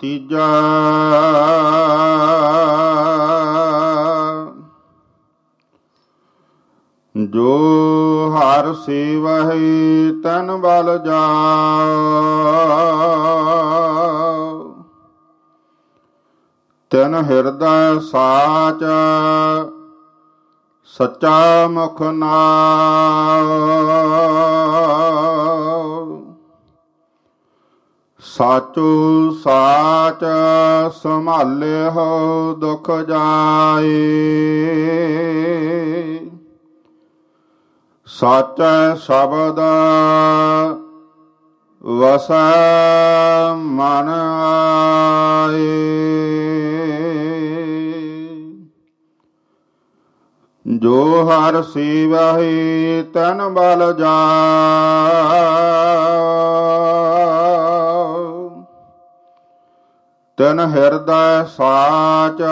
ਤੀਜਾ। ਜੋ ਹਰ ਸੇਵਹਿ ਤਨ ਬਲ ਜਾ ਤਨ ਹਿਰਦੈ ਸਾਚ ਸੱਚਾ ਮੁਖ ਨਾਮ ਸਾਚੂ ਸਾਚ ਸੰਭਾਲਿਓ ਦੁਖ ਜਾਏ। ਸਾਚੈ ਸ਼ਬਦ ਵਸੈ ਮਨ ਆਏ। ਜੋ ਹਰ ਸੇਵਹਿ ਤਨ ਬਲ ਜਾ ਤਨ ਹਿਰਦੈ ਸਾਚ,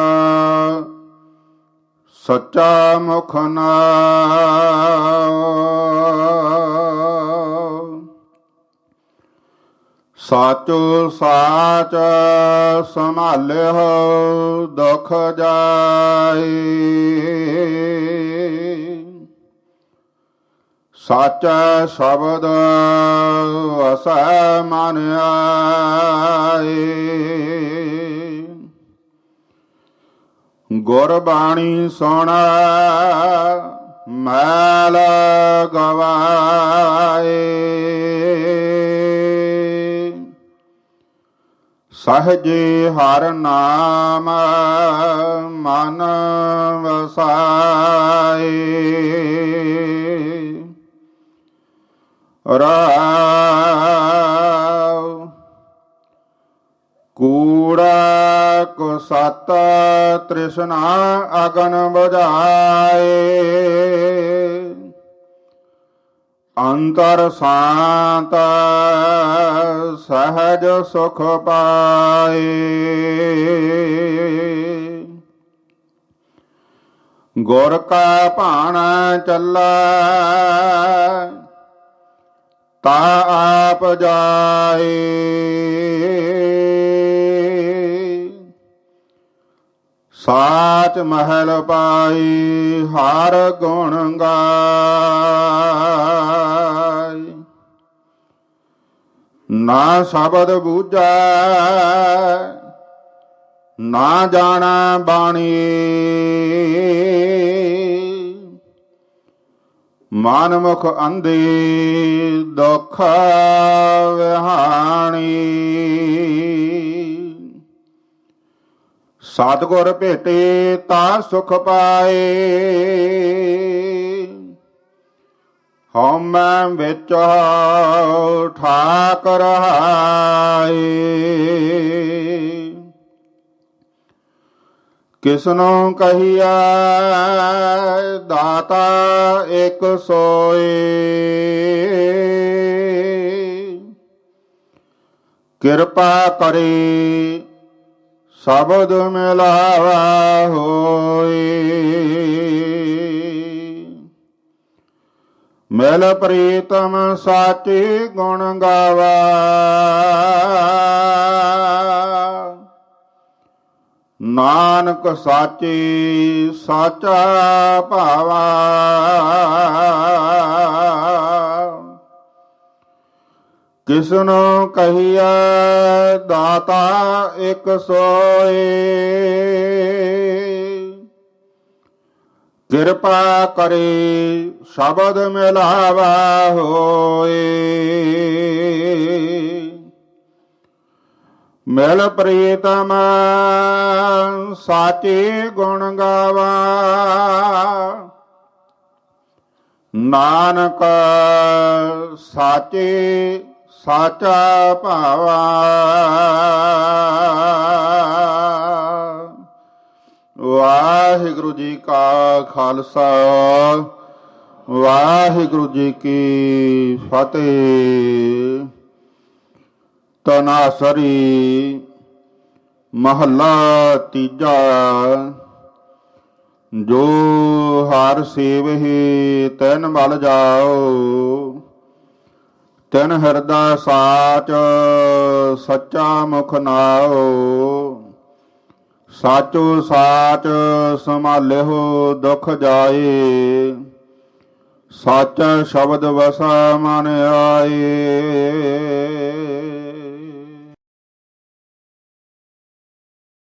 ਸੱਚਾ ਮੁਖ ਨਾਮ ਸਾਚੋ ਸਾਚ ਸੰਭਾਲਿਓ ਦੁਖ ਜਾਏ ਸਾਚਾ ਸ਼ਬਦ ਵਸੈ ਮਨ ਆਏ ਗੁਰ ਬਾਣੀ ਸੁਣ ਮੈਲ ਗਵਾਏ। ਸਹਜੇ ਹਰ ਨਾਮ ਮਨ ਵਸਾਏ। ਰਾਵ ਸਤ ਤ੍ਰਿਸ਼ਨਾ ਅਗਨ ਬੁਝਾਏ ਅੰਤਰ ਸ਼ਾਂਤ ਸਹਜ ਸੁਖ ਪਾਏ। ਗੁਰ ਕਾ ਭਾਣਾ ਚੱਲੈ, ਤਾ ਆਪ ਜਾਏ। ਸਾਚ ਮਹਿਲ ਪਾਈ ਹਰ ਗੁਣ ਗਾਏ ਨਾ ਸ਼ਬਦ ਬੂਝੈ, ਨਾ ਜਾਣਾ ਬਾਣੀ। ਮਨ ਮੁਖ ਅੰਧੇ ਦੁਖ ਵਿਹਾਰ। ਸਤਿਗੁਰ ਭੇਟੇ ਤਾਂ ਸੁਖ ਪਾਏ। ਹਉਮੈ ਵਿੱਚ ਠਾਕ ਰਹਾਏ ਕਿਸਨੋ ਕਹੀਆ ਦਾਤਾ ਇੱਕ ਸੋਏ। ਕਿਰਪਾ ਕਰੇ ਸ਼ਬਦ ਮਿਲਾਵਾ ਹੋਏ। ਮਿਲ ਪ੍ਰੀਤਮ ਸਾਚੇ ਗੁਣ ਗਾਵਾ। ਨਾਨਕ ਸਾਚੇ ਸਾਚਾ ਭਾਵਾ। ਕਿਸਨੋ ਕਹੀਆ ਦਾਤਾ ਇਕ ਸੋਏ। ਕਿਰਪਾ ਕਰੇ ਸ਼ਬਦ ਮਿਲਾਵਾ ਹੋਏ। ਮਿਲ ਪ੍ਰੀਤਮ ਸਾਚੇ ਗੁਣ ਗਾਵਾ। ਨਾਨਕ ਸਾਚੇ ਸਾਚਾ ਭਾਵਾ ਵਾਹਿਗੁਰੂ ਜੀ ਕਾ ਖਾਲਸਾ, ਵਾਹਿਗੁਰੂ ਜੀ ਕੀ ਫਤਿਹ। ਤਨਾਸਰੀ ਮਹੱਲਾ ਤੀਜਾ, ਜੋ ਹਰ ਸੇਵਹਿ ਤੈਨ ਬਲ ਜਾਓ ਤੈਨ ਹਿਰਦਾ ਸਾਚ, ਸੱਚਾ ਮੁਖ ਨਾਓ ਸਾਚੋ ਸਾਚ ਸੰਭਾਲਿਓ ਦੁਖ ਜਾਏ। ਸੱਚ ਸ਼ਬਦ ਵਸਾ ਮਨ ਆਏ।